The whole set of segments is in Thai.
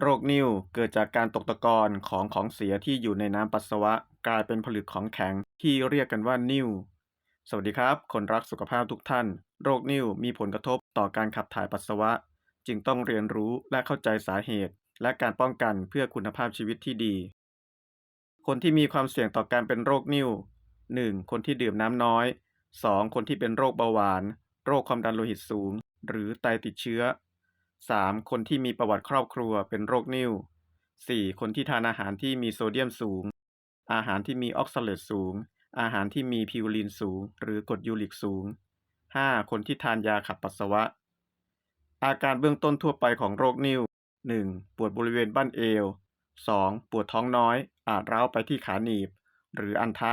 โรคนิ่วเกิดจากการตกตะกอนของของเสียที่อยู่ในน้ำปัสสาวะ กลายเป็นผลึกของแข็งที่เรียกกันว่านิ่ว สวัสดีครับ คนรักสุขภาพทุกท่าน โรคนิ่วมีผลกระทบต่อการขับถ่ายปัสสาวะ จึงต้องเรียนรู้และเข้าใจสาเหตุ และการป้องกันเพื่อคุณภาพชีวิตที่ดี คนที่มีความเสี่ยงต่อการเป็นโรคนิ่ว 1. คนที่ดื่มน้ำน้อย 2. คนที่เป็นโรคเบาหวาน โรคความดันโลหิตสูง หรือไตติดเชื้อ 3. คนที่มีประวัติครอบครัวเป็นโรคนิ่ว 4. คนที่ทานอาหารที่มีโซเดียมสูง อาหารที่มีออกซาเลตสูง อาหารที่มีพิวรีนสูง หรือกรดยูริกสูง 5. คนที่ทานยาขับปัสสาวะ อาการเบื้องต้นทั่วไปของโรคนิ่ว 1. ปวดบริเวณบั้นเอว 2. ปวดท้องน้อย อาจร้าวไปที่ขาหนีบ หรืออันทะ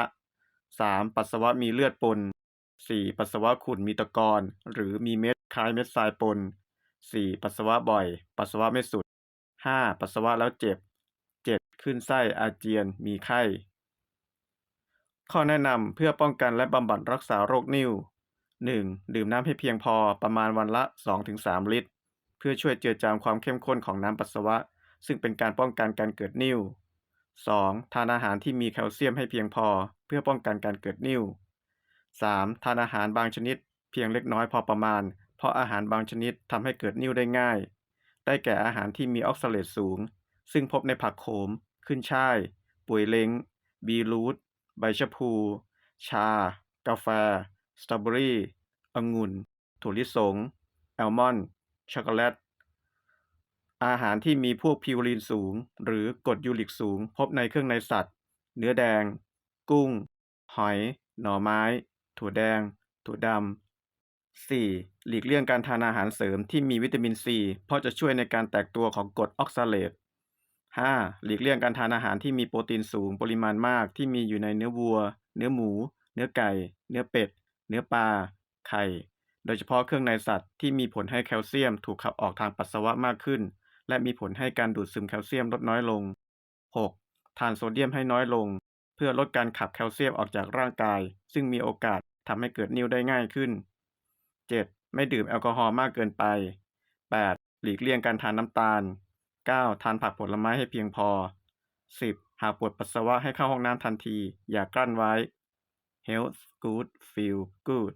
3. ปัสสาวะมีเลือดปน 4. ปัสสาวะขุ่นมีตะกอนหรือมีเม็ดคล้ายเม็ดทรายปน 4. ปัสสาวะบ่อย ปัสสาวะไม่สุด 5. ปัสสาวะแล้วเจ็บ 7. ขึ้นไส้อาเจียนมีไข้ ข้อแนะนำเพื่อป้องกันและบำบัดรักษาโรคนิ่ว 1. ดื่มน้ำให้เพียงพอประมาณวันละ 2-3 ลิตร เพื่อช่วยเจือจางความเข้มข้นของน้ำปัสสาวะ ซึ่งเป็นการป้องกันการเกิดนิ่ว 2. ทานอาหารที่มีแคลเซียมให้เพียงพอ เพื่อป้องกันการเกิดนิ่ว 3. ทานอาหารบางชนิด เพียงเล็กน้อยพอประมาณ ราะอาหารบางชนิดทำให้เกิดนิ่วได้ง่าย ได้แก่อาหารที่มีออกซาเลตสูง ซึ่งพบในผักโขม ขึ้นช่าย ป่วยเล้ง บีรูท ใบชะพู ชา กาแฟ สตรอเบอรี่องุ่น ถั่วลิสง แอลมอนด์ ช็อกโกแลต อาหารที่มีพวกพิวรีนสูง หรือกรดยูริกสูง พบในเครื่องในสัตว์ เนื้อแดง กุ้ง หอย หน่อไม้ ถั่วแดง ถั่วดำ 4. หลีกเลี่ยงการทานอาหารเสริมที่มีวิตามินซี เพราะจะช่วยในการแตกตัวของกรดออกซาเลต 5. หลีกเลี่ยงการทานอาหารที่มีโปรตีนสูงปริมาณมากที่มีอยู่ในเนื้อวัว เนื้อหมู เนื้อไก่ เนื้อเป็ด เนื้อปลา ไข่ โดยเฉพาะเครื่องในสัตว์ที่มีผลให้แคลเซียมถูกขับออกทางปัสสาวะมากขึ้น และมีผลให้การดูดซึมแคลเซียมลดน้อยลง 6. ทานโซเดียมให้น้อยลง เพื่อลดการขับแคลเซียมออกจากร่างกาย ซึ่งมีโอกาสทำให้เกิดนิ่วได้ง่ายขึ้น 7. ไม่ดื่มแอลกอฮอล์มากเกินไป 8. หลีกเลี่ยงการทานน้ำตาล 9. ทานผักผลไม้ให้เพียงพอ 10. หากปวดปัสสาวะให้เข้าห้องน้ำทันที อย่ากลั้นไว้ Health good feel good